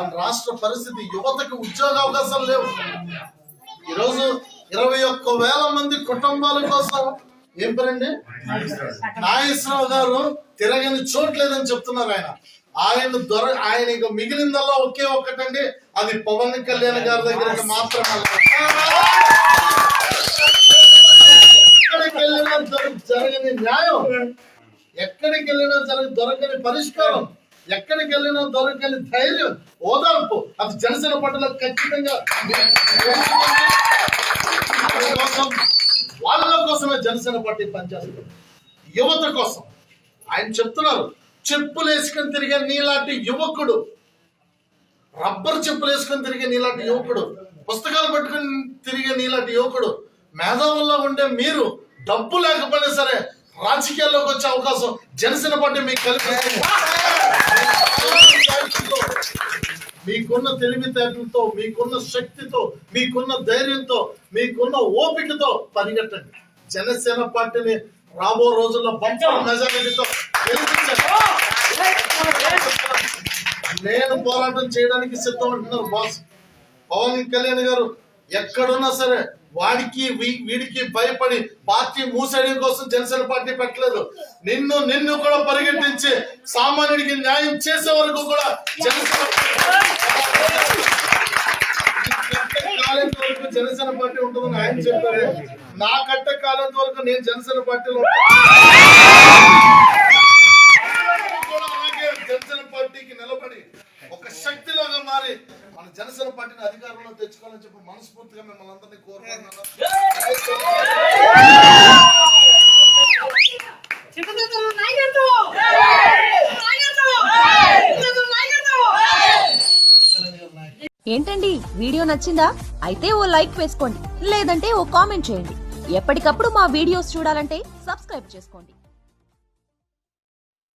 మన రాష్ట్ర పరిస్థితి యువతకు ఉద్యోగ అవకాశాలు లేవు. ఈరోజు ఇరవై ఒక్క వేల మంది కుటుంబాల కోసం ఏం పేరండి? నాగేశ్వరరావు గారు తిరగని చోట్లేదని చెప్తున్నారు ఆయన. ఆయన దొర ఆయన ఇక మిగిలిందల్లా ఒకే ఒక్కటండి. అది పవన్ కళ్యాణ్ గారి దగ్గరికి మాత్రమే ఎక్కడికి వెళ్ళినా జరగని న్యాయం. ఎక్కడికి వెళ్ళినా జరగ దొరకని పరిష్కారం. ఎక్కడికి వెళ్ళినా దొరకని ధైర్యం ఓదార్పు. అది జనసేన పట్ల ఖచ్చితంగా వాళ్ళ కోసమే జనసేన పార్టీ పనిచేస్తుంది. యువత కోసం. ఆయన చెప్తున్నారు చెప్పులు వేసుకొని తిరిగే నీలాంటి యువకుడు రబ్బర్ చెప్పులు వేసుకొని తిరిగే నీలాంటి యువకుడు పుస్తకాలు పట్టుకొని తిరిగే నీలాంటి యువకుడు మేధావుల్లో ఉండే మీరు డబ్బు లేకపోయినా సరే రాజకీయాల్లోకి వచ్చే అవకాశం జనసేన పార్టీ మీకు కలిపి మీకున్న తెలివితేటలతో మీకున్న శక్తితో మీకున్న ధైర్యంతో మీకున్న ఓపికతో పరిగెట్టండి. జనసేన పార్టీని రాబో రోజుల్లో బంపర్ మెజారిటీతో నేను పోరాటం చేయడానికి సిద్ధం అంటున్నారు బాస్. పవన్ కళ్యాణ్ గారు ఎక్కడున్నా సరే వాడికి వీడికి భయపడి పార్టీ మూసేయడం కోసం జనసేన పార్టీ పెట్టలేదు. నిన్ను నిన్ను కూడా పరిగెట్టించి సామాన్యుడికి న్యాయం చేసే వరకు కూడా జనసేన వరకు జనసేన పార్టీ ఉంటుందని ఆయన చెప్పారు. నా కట్ట కాలం వరకు నేను జనసేన పార్టీలో జనసేన పార్టీకి నిలబడి ఒక శక్తిలాగా మారి మన జనసేన పార్టీని అధికారంలో తెచ్చుకోవాలని చెప్పి మనస్ఫూర్తిగా మిమ్మల్ని అందరినీ కోరుకుంటున్నాను. ఏంటండి? వీడియో నచ్చిందా? అయితే ఓ లైక్ వేసుకోండి లేదంటే ఓ కామెంట్ చేయండి. ఎప్పటికప్పుడు మా వీడియోస్ చూడాలంటే సబ్స్క్రైబ్ చేసుకోండి.